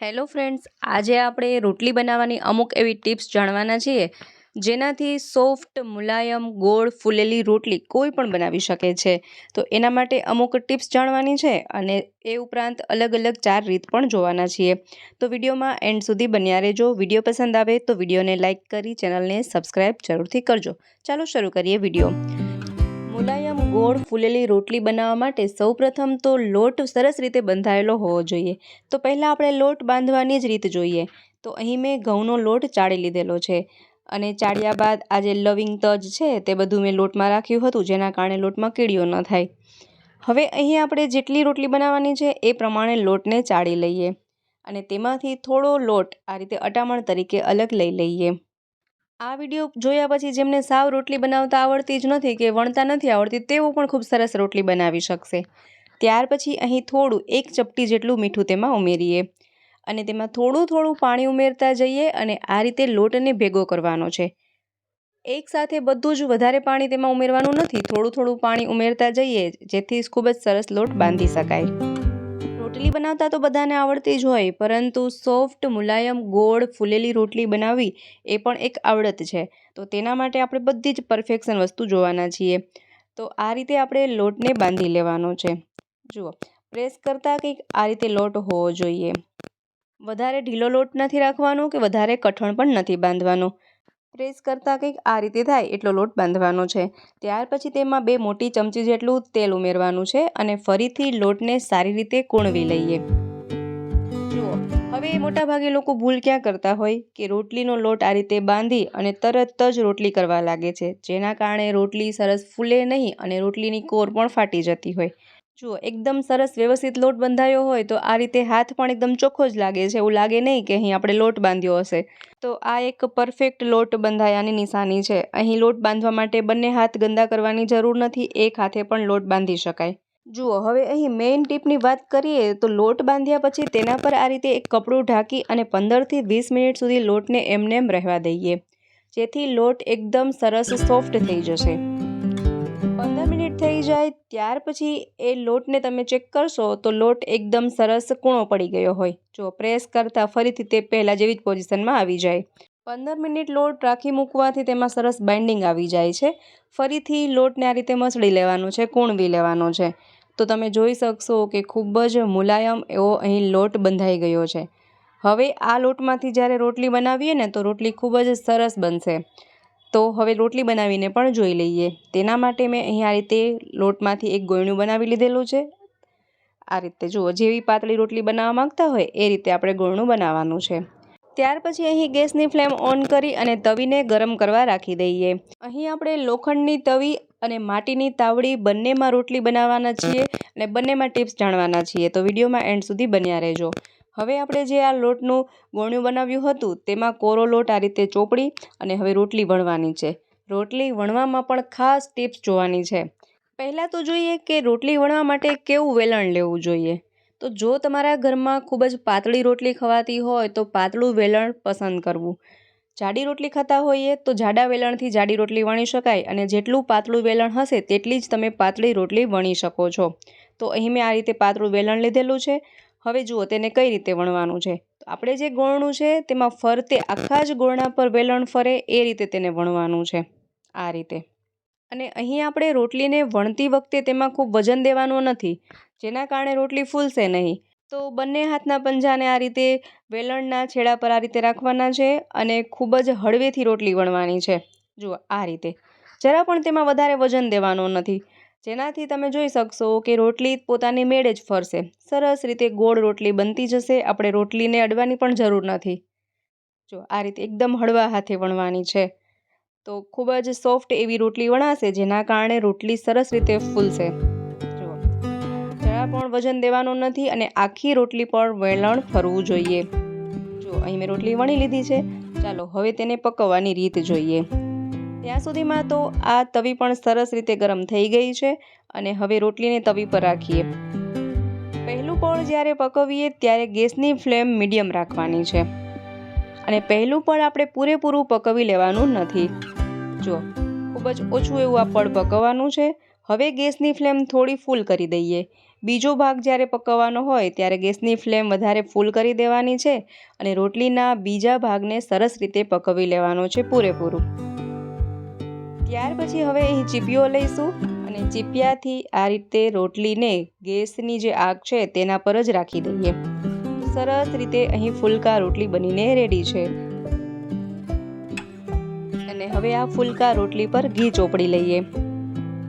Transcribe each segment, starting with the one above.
Hello friends આજે આપણે રોટલી બનાવવાની અમુક એવી ટિપ્સ જાણવાના છીએ, જેનાથી સોફ્ટ મુલાયમ, ગોળ ફૂલેલી રોટલી કોઈ પણ બનાવી શકે છે. તો એના માટે અમુક ટિપ્સ જાણવાની છે અને એ ઉપરાંત અલગ અલગ ચાર રીત પણ જોવાના છીએ. તો વિડીયોમાં એન્ડ સુધી બન્યા રહેજો. વીડિયો પસંદ આવે તો વિડીયોને લાઇક કરી ચેનલને સબસ્ક્રાઈબ જરૂરથી કરજો. ચાલો શરૂ કરીએ વીડિયો. મુલાયમ ગોળ ફૂલેલી રોટલી બનાવવા માટે સૌપ્રથમ તો લોટ સરસ રીતે બંધાયેલો હોવો જોઈએ. તો પહેલાં આપણે લોટ બાંધવાની જ રીત જોઈએ. તો અહીં મેં ઘઉંનો લોટ ચાળી લીધેલો છે. અને ચાળ્યા બાદ આ લવિંગ તજ છે તે બધું મેં લોટમાં રાખ્યું હતું, જેના કારણે લોટમાં કીડીઓ ન થાય. હવે અહીં આપણે જેટલી રોટલી બનાવવાની છે એ પ્રમાણે લોટને ચાળી લઈએ. અને તેમાંથી થોડો લોટ આ રીતે અટામણ તરીકે અલગ લઈ લઈએ. આ વીડિયો જોયા પછી જેમને સાવ રોટલી બનાવતા આવડતી જ નથી કે વણતા નથી આવડતી, તેઓ પણ ખૂબ સરસ રોટલી બનાવી શકશે. ત્યાર પછી અહીં થોડું, એક ચપટી જેટલું મીઠું તેમાં ઉમેરીએ. અને તેમાં થોડું થોડું પાણી ઉમેરતા જઈએ અને આ રીતે લોટને ભેગો કરવાનો છે. એકસાથે બધું જ વધારે પાણી તેમાં ઉમેરવાનું નથી, થોડું થોડું પાણી ઉમેરતા જઈએ, જેથી ખૂબ જ સરસ લોટ બાંધી શકાય. રોટલી બનાવતા તો બધાને આવડતી જ હોય, પરંતુ સોફ્ટ મુલાયમ ગોળ ફૂલેલી રોટલી બનાવવી એ પણ એક આવડત છે. તો તેના માટે આપણે બધી જ પરફેક્શન વસ્તુ જોવાના છીએ. તો આ રીતે આપણે લોટને બાંધી લેવાનો છે. જુઓ, પ્રેસ કરતાં કંઈક આ રીતે લોટ હોવો જોઈએ. વધારે ઢીલો લોટ નથી રાખવાનો કે વધારે કઠણ પણ નથી બાંધવાનો? પ્રેસ કરતાં કંઈક આ રીતે થાય એટલો લોટ બાંધવાનો છે. ત્યાર પછી તેમાં બે મોટી ચમચી જેટલું તેલ ઉમેરવાનું છે અને ફરીથી લોટને સારી રીતે કૂણવી લઈએ. જુઓ, હવે મોટાભાગે લોકો ભૂલ ક્યાં કરતા હોય? કે રોટલીનો લોટ આ રીતે બાંધી અને તરત જ રોટલી કરવા લાગે છે, જેના કારણે રોટલી સરસ ફૂલે નહીં અને રોટલીની કોર પણ ફાટી જતી હોય. જુઓ, એકદમ સરસ વ્યવસ્થિત લોટ બંધાયો હોય તો આ રીતે હાથ પણ એકદમ ચોખ્ખો જ લાગે છે. એવું લાગે નહીં કે અહીં આપણે લોટ બાંધ્યો હશે. તો આ એક પરફેક્ટ લોટ બંધાયાની નિશાની છે. અહીં લોટ બાંધવા માટે બંને હાથ ગંદા કરવાની જરૂર નથી. એક હાથે પણ લોટ બાંધી શકાય. જુઓ, હવે અહીં મેઇન ટીપની વાત કરીએ તો લોટ બાંધ્યા પછી તેના પર આ રીતે એક કપડું ઢાંકી અને પંદરથી વીસ મિનિટ સુધી લોટને એમનેમ રહેવા દઈએ. જેથી લોટ એકદમ સરસ સોફ્ટ થઈ જશે. પંદર મિનિટ થઈ જાય, ત્યાર પછી એ લોટને તમે ચેક કરશો તો લોટ એકદમ સરસ કૂણો પડી ગયો હોય. જો પ્રેસ કરતાં ફરીથી તે પહેલાં જેવી જ પોઝિશનમાં આવી જાય. પંદર મિનિટ લોટ રાખી મૂકવાથી તેમાં સરસ બાઇન્ડિંગ આવી જાય છે. ફરીથી લોટને આ રીતે મસળી લેવાનો છે, કૂણવી લેવાનો છે. તો તમે જોઈ શકશો કે ખૂબ જ મુલાયમ એવો અહીં લોટ બંધાઈ ગયો છે. હવે આ લોટમાંથી જ્યારે રોટલી બનાવીએ ને તો રોટલી ખૂબ જ સરસ બનશે. તો હવે રોટલી બનાવીને પણ જોઈ લઈએ. તેના માટે મેં અહીં આ રીતે લોટમાંથી એક ગોયણું બનાવી લીધેલું છે. આ રીતે જુઓ, જેવી પાતળી રોટલી બનાવવા માંગતા હોય એ રીતે આપણે ગોળનું બનાવવાનું છે. ત્યાર પછી અહીં ગેસની ફ્લેમ ઓન કરી અને તવીને ગરમ કરવા રાખી દઈએ. અહીં આપણે લોખંડની તવી અને માટીની તાવડી બંનેમાં રોટલી બનાવવાના છીએ અને બંનેમાં ટિપ્સ જાણવાના છીએ. તો વિડીયોમાં એન્ડ સુધી બન્યા રહેજો. હવે આપણે જે આ લોટનું ગોણ્યું બનાવ્યું હતું, તેમાં કોરો લોટ આ રીતે ચોપડી અને હવે રોટલી વણવાની છે. રોટલી વણવામાં પણ ખાસ ટિપ્સ જોવાની છે. પહેલાં તો જોઈએ કે રોટલી વણવા માટે કેવું વેલણ લેવું જોઈએ? તો જો તમારા ઘરમાં ખૂબ જ પાતળી રોટલી ખવાતી હોય, તો પાતળું વેલણ પસંદ કરવું. જાડી રોટલી ખાતા હોઈએ તો જાડા વેલણથી જાડી રોટલી વણી શકાય અને જેટલું પાતળું વેલણ હશે, તેટલી જ તમે પાતળી રોટલી વણી શકો છો. તો અહીં મેં આ રીતે પાતળું વેલણ લીધેલું છે. હવે જુઓ તેને કઈ રીતે વણવાનું છે. તો આપણે જે ગોળનું છે તેમાં ફરતે આખા જ ગોળના પર વેલણ ફરે એ રીતે તેને વણવાનું છે, આ રીતે. અને અહીં આપણે રોટલીને વણતી વખતે તેમાં ખૂબ વજન દેવાનું નથી, જેના કારણે રોટલી ફૂલશે નહીં. તો બંને હાથના પંજાને આ રીતે વેલણના છેડા પર આ રીતે રાખવાના છે અને ખૂબ જ હળવેથી રોટલી વણવાની છે. જુઓ આ રીતે. જરા પણ તેમાં વધારે વજન દેવાનું નથી. જેનાથી તમે જોઈ શકશો કે રોટલી પોતાની મેળે જ ફરશે. સરસ રીતે ગોળ રોટલી બનતી જશે. આપણે રોટલીને અડવાની પણ જરૂર નથી. જો, આ રીતે એકદમ હળવા હાથે વણવાની છે. તો ખૂબ જ સોફ્ટ એવી રોટલી વણાશે, જેના કારણે રોટલી સરસ રીતે ફૂલશે. જો જરા પણ વજન દેવાનું નથી અને આખી રોટલી પર વેલણ ફરવું જોઈએ. જો, અહીં મેં રોટલી વણી લીધી છે. ચાલો, હવે તેને પકવવાની રીત જોઈએ. ત્યાં સુધીમાં તો આ તવી પણ સરસ રીતે ગરમ થઈ ગઈ છે અને હવે રોટલીને તવી પર રાખીએ. પહેલું પળ જ્યારે પકવીએ ત્યારે ગેસની ફ્લેમ મીડિયમ રાખવાની છે. અને પહેલું પળ આપણે પૂરેપૂરું પકવી લેવાનું નથી. જો, ખૂબ જ ઓછું એવું આ પળ પકવવાનું છે. હવે ગેસની ફ્લેમ થોડી ફૂલ કરી દઈએ. બીજો ભાગ જ્યારે પકવવાનો હોય ત્યારે ગેસની ફ્લેમ વધારે ફૂલ કરી દેવાની છે અને રોટલીના બીજા ભાગને સરસ રીતે પકવી લેવાનો છે પૂરેપૂરું. ત્યાર પછી હવે અહીં ચીપીઓ લઈશું અને ચીપિયાથી આ રીતે રોટલીને ગેસની જે આગ છે તેના પર જ રાખી દઈએ. સરસ રીતે અહીં ફુલકા રોટલી બનીને રેડી છે. અને હવે આ ફુલકા રોટલી પર ઘી ચોપડી લઈએ.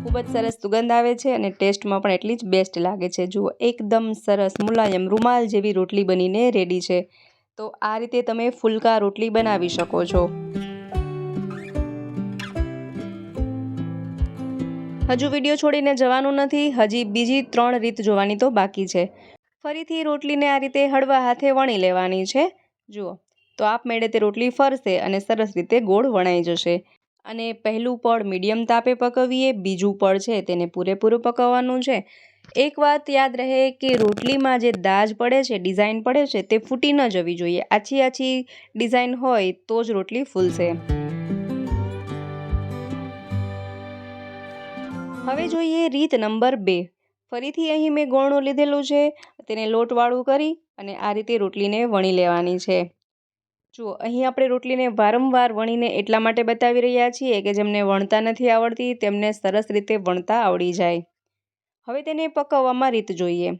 ખૂબ જ સરસ સુગંધ આવે છે અને ટેસ્ટમાં પણ એટલી જ બેસ્ટ લાગે છે. જુઓ, એકદમ સરસ મુલાયમ રૂમાલ જેવી રોટલી બનીને રેડી છે. તો આ રીતે તમે ફુલકા રોટલી બનાવી શકો છો. હજુ વીડિયો છોડીને જવાનું નથી, હજી બીજી ત્રણ રીત જોવાની તો બાકી છે. ફરીથી રોટલીને આ રીતે હળવા હાથે વણી લેવાની છે. જુઓ, તો આપમેળે તે રોટલી ફરશે અને સરસ રીતે ગોળ વણાઈ જશે. અને પહેલું પડ મીડિયમ તાપે પકવીએ, બીજું પડ છે તેને પૂરેપૂરું પકવવાનું છે. એક વાત યાદ રહે કે રોટલીમાં જે દાજ પડે છે, ડિઝાઇન પડે છે, તે ફૂટી ન જવી જોઈએ. આછી આછી ડિઝાઇન હોય તો જ રોટલી ફૂલશે. હવે જોઈએ રીત નંબર બે. ફરીથી અહીં મેં ગોળનું લીધેલું છે, તેને લોટવાળું કરી અને આ રીતે રોટલીને વણી લેવાની છે. જુઓ, અહીં આપણે રોટલીને વારંવાર વણીને એટલા માટે બતાવી રહ્યા છીએ કે જેમને વણતા નથી આવડતી, તેમને સરસ રીતે વણતા આવડી જાય. હવે તેને પકવવામાં રીત જોઈએ.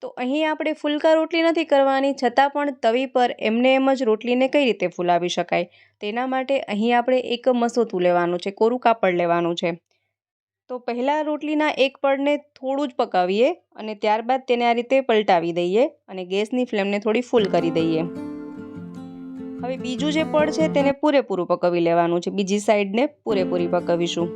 તો અહીં આપણે ફુલકા રોટલી નથી કરવાની, છતાં પણ તવી પર એમને એમ જ રોટલીને કઈ રીતે ફૂલાવી શકાય? તેના માટે અહીં આપણે એક મસોતું લેવાનું છે, કોરું કાપડ લેવાનું છે. તો પહેલાં રોટલીના એક પડને થોડું જ પકાવીએ અને ત્યારબાદ તેને આ રીતે પલટાવી દઈએ અને ગેસની ફ્લેમને થોડી ફૂલ કરી દઈએ. હવે બીજું જે પડ છે તેને પૂરેપૂરું પકવી લેવાનું છે. બીજી સાઈડને પૂરેપૂરી પકવીશું.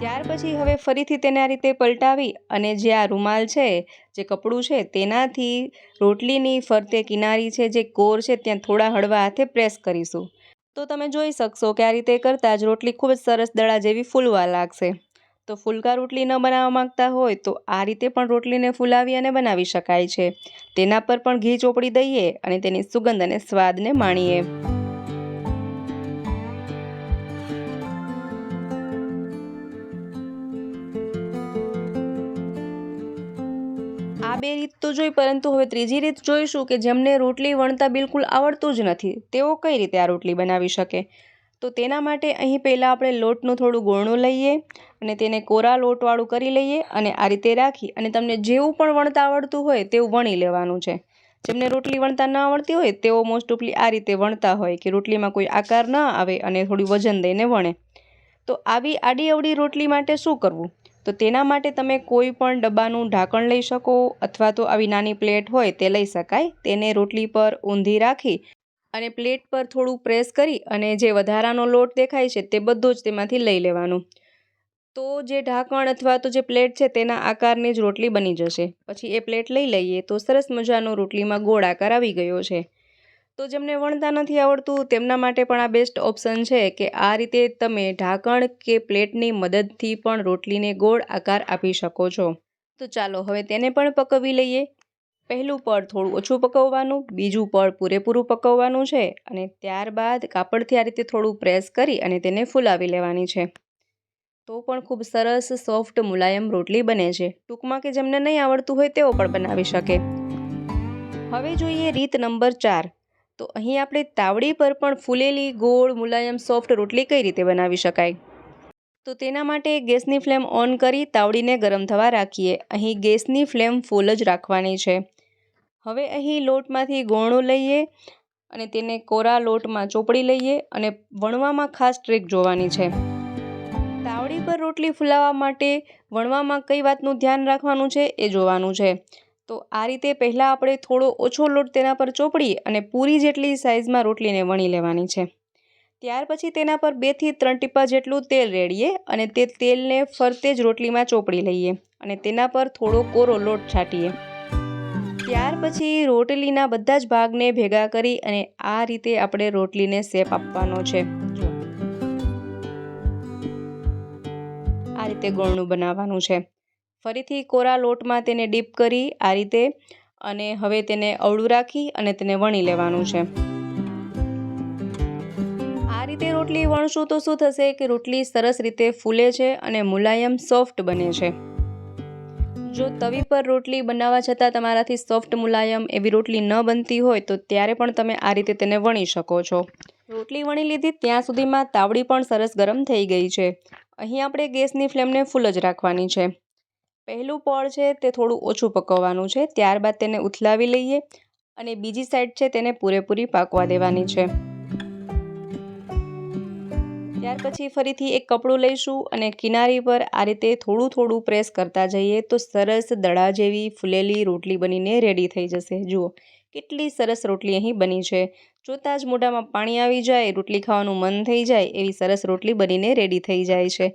ત્યાર પછી હવે ફરીથી તેને આ રીતે પલટાવી અને જે આ રૂમાલ છે, જે કપડું છે તેનાથી રોટલીની ફરતે કિનારી છે, જે કોર છે, ત્યાં થોડા હળવા હાથે પ્રેસ કરીશું. તો તમે જોઈ શકશો કે આ રીતે કરતાં જ રોટલી ખૂબ જ સરસ દડા જેવી ફૂલવા લાગશે. તો ફુલકા રોટલી ન બનાવવા માંગતા હોય તો આ રીતે પણ રોટલીને ફૂલાવી અને બનાવી શકાય છે. તેના પર પણ ઘી ચોપડી દઈએ અને તેની સુગંધ અને સ્વાદને માણીએ. બે રીત તો જોઈ, પરંતુ હવે ત્રીજી રીત જોઈશું કે જેમને રોટલી વણતા બિલકુલ આવડતું જ નથી. તેઓ કઈ રીતે આ રોટલી બનાવી શકે? તો તેના માટે અહીં પહેલાં આપણે લોટનું થોડું ગોળણું લઈએ અને તેને કોરા લોટવાળું કરી લઈએ અને આ રીતે રાખી અને તમને જેવું પણ વણતા આવડતું હોય તેવું વણી લેવાનું છે. જેમને રોટલી વણતા ન આવડતી હોય તેઓ મોસ્ટ ઓફલી આ રીતે વણતા હોય કે રોટલીમાં કોઈ આકાર ન આવે અને થોડું વજન દઈને વણે. તો આવી આડી અવડી રોટલી માટે શું કરવું? તો તેના માટે તમે કોઈ પણ ડબ્બાનું ઢાંકણ લઈ શકો અથવા તો આવી નાની પ્લેટ હોય તે લઈ શકાય. તેને રોટલી પર ઊંધી રાખી અને પ્લેટ પર થોડું પ્રેસ કરી અને જે વધારાનો લોટ દેખાય છે તે બધો જ તેમાંથી લઈ લેવાનું. તો જે ઢાંકણ અથવા તો જે પ્લેટ છે તેના આકારની જ રોટલી બની જશે. પછી એ પ્લેટ લઈ લઈએ તો સરસ મજાનો રોટલીમાં ગોળ આકાર આવી ગયો છે. તો જેમને વણતા નથી આવડતું, તેમના માટે પણ આ બેસ્ટ ઓપ્શન છે કે આ રીતે તમે ઢાંકણ કે પ્લેટની મદદથી પણ રોટલીને ગોળ આકાર આપી શકો છો. તો ચાલો હવે તેને પણ પકવી લઈએ. પહેલું પડ થોડું ઓછું પકવવાનું, બીજું પડ પૂરેપૂરું પકવવાનું છે અને ત્યારબાદ કાપડથી આ રીતે થોડું પ્રેસ કરી અને તેને ફૂલાવી લેવાની છે. તો પણ ખૂબ સરસ સોફ્ટ મુલાયમ રોટલી બને છે. ટૂંકમાં કે જેમને નહીં આવડતું હોય તેઓ પણ બનાવી શકે. હવે જોઈએ રીત નંબર ચાર. તો અહીં આપણે તાવડી પર પણ ફૂલેલી, ગોળ, મુલાયમ, સોફ્ટ રોટલી કઈ રીતે બનાવી શકાય? તો તેના માટે ગેસની ફ્લેમ ઓન કરી તાવડીને ગરમ થવા રાખીએ. અહીં ગેસની ફ્લેમ ફૂલ જ રાખવાની છે. હવે અહીં લોટમાંથી ગોણું લઈએ અને તેને કોરા લોટમાં ચોપડી લઈએ અને વણવામાં ખાસ ટ્રીક જોવાની છે. તાવડી પર રોટલી ફૂલાવા માટે વણવામાં કઈ વાતનું ધ્યાન રાખવાનું છે એ જોવાનું છે. તો આ રીતે પહેલાં આપણે થોડો ઓછો લોટ તેના પર ચોપડી અને પૂરી જેટલી સાઇઝમાં રોટલીને વણી લેવાની છે. ત્યાર પછી તેના પર બેથી ત્રણ ટીપા જેટલું તેલ રેડીએ અને તે તેલને ફરતે જ રોટલીમાં ચોપડી લઈએ અને તેના પર થોડો કોરો લોટ છાંટીએ. ત્યાર પછી રોટલીના બધા જ ભાગને ભેગા કરી અને આ રીતે આપણે રોટલીને શેપ આપવાનો છે. આ રીતે ગોળનું બનાવવાનું છે. ફરીથી કોરા લોટમાં તેને ડીપ કરી આ રીતે અને હવે તેને અવળું રાખી અને તેને વણી લેવાનું છે. આ રીતે રોટલી વણશું તો શું થશે કે રોટલી સરસ રીતે ફૂલે છે અને મુલાયમ સોફ્ટ બને છે. જો તવી પર રોટલી બનાવવા છતાં તમારાથી સોફ્ટ મુલાયમ એવી રોટલી ન બનતી હોય તો ત્યારે પણ તમે આ રીતે તેને વણી શકો છો. રોટલી વણી લીધી ત્યાં સુધીમાં તાવડી પણ સરસ ગરમ થઈ ગઈ છે. અહીં આપણે ગેસની ફ્લેમને ફૂલ જ રાખવાની છે. પહેલું પળ છે તે થોડું ઓછું પકવવાનું છે, ત્યારબાદ તેને ઉથલાવી લઈએ અને બીજી સાઈડ છે તેને પૂરેપૂરી પાકવા દેવાની છે. ત્યાર પછી ફરીથી એક કપડું લઈશું અને કિનારી પર આ રીતે થોડું થોડું પ્રેસ કરતા જઈએ તો સરસ દડા જેવી ફૂલેલી રોટલી બનીને રેડી થઈ જશે. જુઓ, કેટલી સરસ રોટલી અહીં બની છે. જોતાં જ મોઢામાં પાણી આવી જાય, રોટલી ખાવાનું મન થઈ જાય, એવી સરસ રોટલી બનીને રેડી થઈ જાય છે.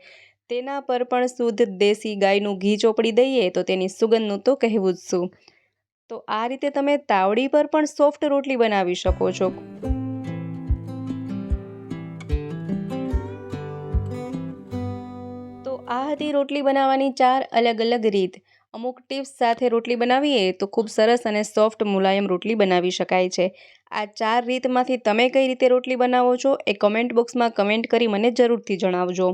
તેના પર પણ શુદ્ધ દેશી ગાયનું ઘી ચોપડી દઈએ તો તેની સુગંધનું તો કહેવું જ શું. તો આ રીતે તમે તાવડી પર પણ સોફ્ટ રોટલી બનાવી શકો છો. તો આ હતી રોટલી બનાવવાની ચાર અલગ અલગ રીત. અમુક ટિપ્સ સાથે રોટલી બનાવીએ તો ખૂબ સરસ અને સોફ્ટ મુલાયમ રોટલી બનાવી શકાય છે. આ ચાર રીતમાંથી તમે કઈ રીતે રોટલી બનાવો છો એ કમેન્ટ બોક્સમાં કમેન્ટ કરી મને જરૂરથી જણાવજો.